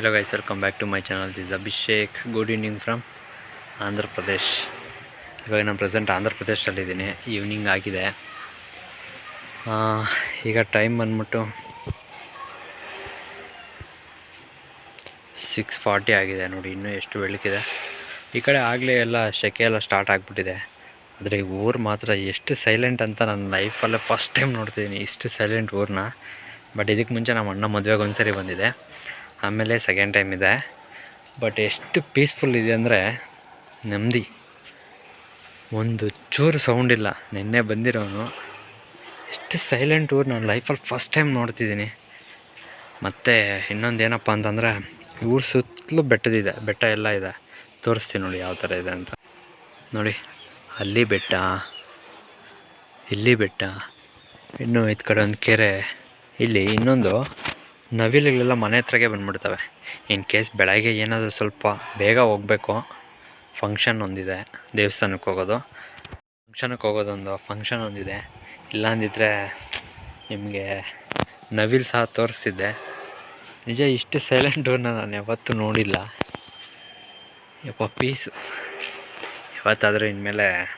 Hello guys welcome back to my channel this Abhishek good evening from Andhra Pradesh ಇವಾಗ ನಾನು present Andhra ಪ್ರದೇಶದಲ್ಲಿದ್ದೀನಿ evening ಆಗಿದೆ. ಈಗ time ಬಂದ್ಬಿಟ್ಟು six forty ಆಗಿದೆ ನೋಡಿ, ಇನ್ನೂ ಎಷ್ಟು ಬೆಳಕಿದೆ. ಈ ಕಡೆ ಆಗಲೇ ಎಲ್ಲ ಸೆಕೆ ಎಲ್ಲ ಸ್ಟಾರ್ಟ್ ಆಗಿಬಿಟ್ಟಿದೆ. ಆದರೆ ಈ ಊರು ಮಾತ್ರ ಎಷ್ಟು ಸೈಲೆಂಟ್ ಅಂತ ನನ್ನ ಲೈಫಲ್ಲೇ ಫಸ್ಟ್ ಟೈಮ್ ನೋಡ್ತಿದ್ದೀನಿ, ಇಷ್ಟು ಸೈಲೆಂಟ್ ಊರನ್ನ ಬಟ್ ಇದಕ್ಕೆ ಮುಂಚೆ ನಮ್ಮ ಅಣ್ಣ ಮದುವೆಗೆ ಒಂದ್ಸರಿ ಬಂದಿದೆ. ಆಮೇಲೆ ಸೆಕೆಂಡ್ ಟೈಮ್ ಇದೆ. ಬಟ್ ಎಷ್ಟು ಪೀಸ್ಫುಲ್ ಇದೆ ಅಂದರೆ ನೆಮ್ಮದಿ. ಒಂದು ಚೂರು ಸೌಂಡ್ ಇಲ್ಲ. ನಿನ್ನೆ ಬಂದಿರೋನು. ಎಷ್ಟು ಸೈಲೆಂಟ್ ಊರು ನಾನು ಲೈಫಲ್ಲಿ ಫಸ್ಟ್ ಟೈಮ್ ನೋಡ್ತಿದ್ದೀನಿ. ಮತ್ತು ಇನ್ನೊಂದು ಏನಪ್ಪ ಅಂತಂದರೆ ಊರು ಸುತ್ತಲೂ ಬೆಟ್ಟದಿದೆ ಬೆಟ್ಟ ಎಲ್ಲ ಇದೆ. ತೋರಿಸ್ತೀನಿ ನೋಡಿ ಯಾವ ಥರ ಇದೆ ಅಂತ. ನೋಡಿ, ಅಲ್ಲಿ ಬೆಟ್ಟ, ಇಲ್ಲಿ ಬೆಟ್ಟ, ಇನ್ನು ಇದು ಕಡೆ ಒಂದು ಕೆರೆ, ಇಲ್ಲಿ ಇನ್ನೊಂದು ನವಿಲುಗಳೆಲ್ಲ ಮನೆ ಹತ್ರಗೆ ಬಂದ್ಬಿಡ್ತವೆ. ಇನ್ ಕೇಸ್ ಬೆಳಗ್ಗೆ ಏನಾದರೂ ಸ್ವಲ್ಪ ಬೇಗ ಹೋಗಬೇಕು. ಫಂಕ್ಷನ್ ಒಂದಿದೆ, ದೇವಸ್ಥಾನಕ್ಕೆ ಹೋಗೋದು. ಫಂಕ್ಷನ್ಗೆ ಹೋಗೋದೊಂದು ಫಂಕ್ಷನ್ ಒಂದಿದೆ. ಇಲ್ಲ ಅಂದಿದ್ರೆ ನಿಮಗೆ ನವಿಲು ಸಹ ತೋರಿಸ್ತಿದ್ದೆ. ನಿಜ ಇಷ್ಟು ಸೈಲೆಂಟನ್ನು ನಾನು ಯಾವತ್ತೂ ನೋಡಿಲ್ಲ. ಯಪ್ಪ ಪೀಸು ಯಾವತ್ತಾದರೂ ಇನ್ಮೇಲೆ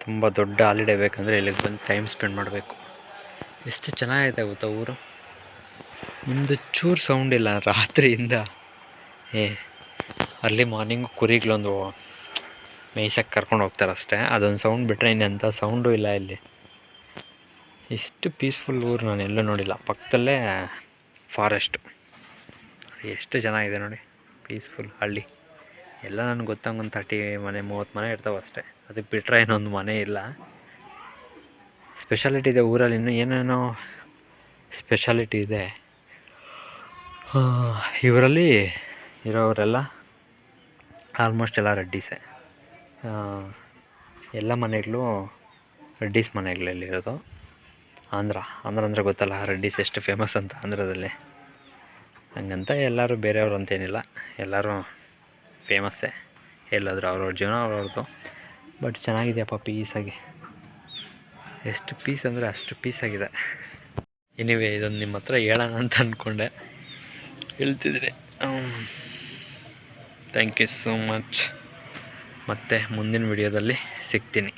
ತುಂಬ ದೊಡ್ಡ ಹಾಲಿಡೇ ಬೇಕಂದರೆ ಇಲ್ಲಿಗೆ ಬಂದು ಟೈಮ್ ಸ್ಪೆಂಡ್ ಮಾಡಬೇಕು. ಎಷ್ಟು ಚೆನ್ನಾಗೈತೆ ಗೊತ್ತಾ ಊರು? ಒಂದು ಚೂರು ಸೌಂಡ್ ಇಲ್ಲ ರಾತ್ರಿಯಿಂದ. ಏ ಅರ್ಲಿ ಮಾರ್ನಿಂಗು ಕುರಿಗಳೊಂದು ಮೇಯ್ಸಕ್ಕೆ ಕರ್ಕೊಂಡು ಹೋಗ್ತಾರೆ ಅಷ್ಟೇ ಅದೊಂದು ಸೌಂಡ್ ಬಿಟ್ಟರೆ ಇನ್ನೆಂಥ ಸೌಂಡು ಇಲ್ಲ ಇಲ್ಲಿ. ಇಷ್ಟು ಪೀಸ್ಫುಲ್ ಊರು ನಾನು ಎಲ್ಲೂ ನೋಡಿಲ್ಲ. ಪಕ್ಕದಲ್ಲೇ ಫಾರೆಸ್ಟ್ ಎಷ್ಟು ಚೆನ್ನಾಗಿದೆ ನೋಡಿ. ಪೀಸ್ಫುಲ್ ಹಳ್ಳಿ. ಎಲ್ಲ ನನಗೆ ಗೊತ್ತಂಗೆ ಒಂದು ತರ್ಟಿ ಮನೆ, ಮೂವತ್ತು ಮನೆ ಇರ್ತಾವೆ ಅಷ್ಟೇ. ಅದಕ್ಕೆ ಬಿಟ್ಟರೆ ಇನ್ನೊಂದು ಮನೆ ಇಲ್ಲ. ಸ್ಪೆಷಾಲಿಟಿ ಇದೆ ಊರಲ್ಲಿ ಇನ್ನೂ ಏನೇನೋ ಸ್ಪೆಷಾಲಿಟಿ ಇದೆ. ಇವರಲ್ಲಿ ಇರೋರೆಲ್ಲ ಆಲ್ಮೋಸ್ಟ್ ಎಲ್ಲ ರೆಡ್ಡಿಸೇ ಎಲ್ಲ ಮನೆಗಳು ರೆಡ್ಡಿಸ್ ಮನೆಗಳಲ್ಲಿರೋದು ಆಂಧ್ರ ಆಂಧ್ರ ಅಂದರೆ ಗೊತ್ತಲ್ಲ, ರೆಡ್ಡಿಸ್ ಎಷ್ಟು ಫೇಮಸ್ ಅಂತ ಆಂಧ್ರದಲ್ಲಿ. ಹಂಗಂತ ಎಲ್ಲರೂ ಬೇರೆಯವರು ಅಂತೇನಿಲ್ಲ, ಎಲ್ಲರೂ ಫೇಮಸ್ಸೇ ಎಲ್ಲಾದರೂ ಅವ್ರವ್ರ ಜೀವನ, ಅವ್ರವ್ರದ್ದು. ಬಟ್ ಚೆನ್ನಾಗಿದೆಯಪ್ಪ ಪೀಸಾಗಿ ಎಷ್ಟು ಪೀಸ್ ಅಂದರೆ ಅಷ್ಟು ಪೀಸಾಗಿದೆ ಎನಿವೆ ಇದೊಂದು ನಿಮ್ಮ ಹತ್ರ ಹೇಳೋಣ ಅಂತ ಅಂದ್ಕೊಂಡೆ ಹೇಳ್ತಿದ್ರೆ. ಥ್ಯಾಂಕ್ ಯು ಸೋ ಮಚ್ ಮತ್ತು ಮುಂದಿನ ವಿಡಿಯೋದಲ್ಲಿ ಸಿಗ್ತೀನಿ.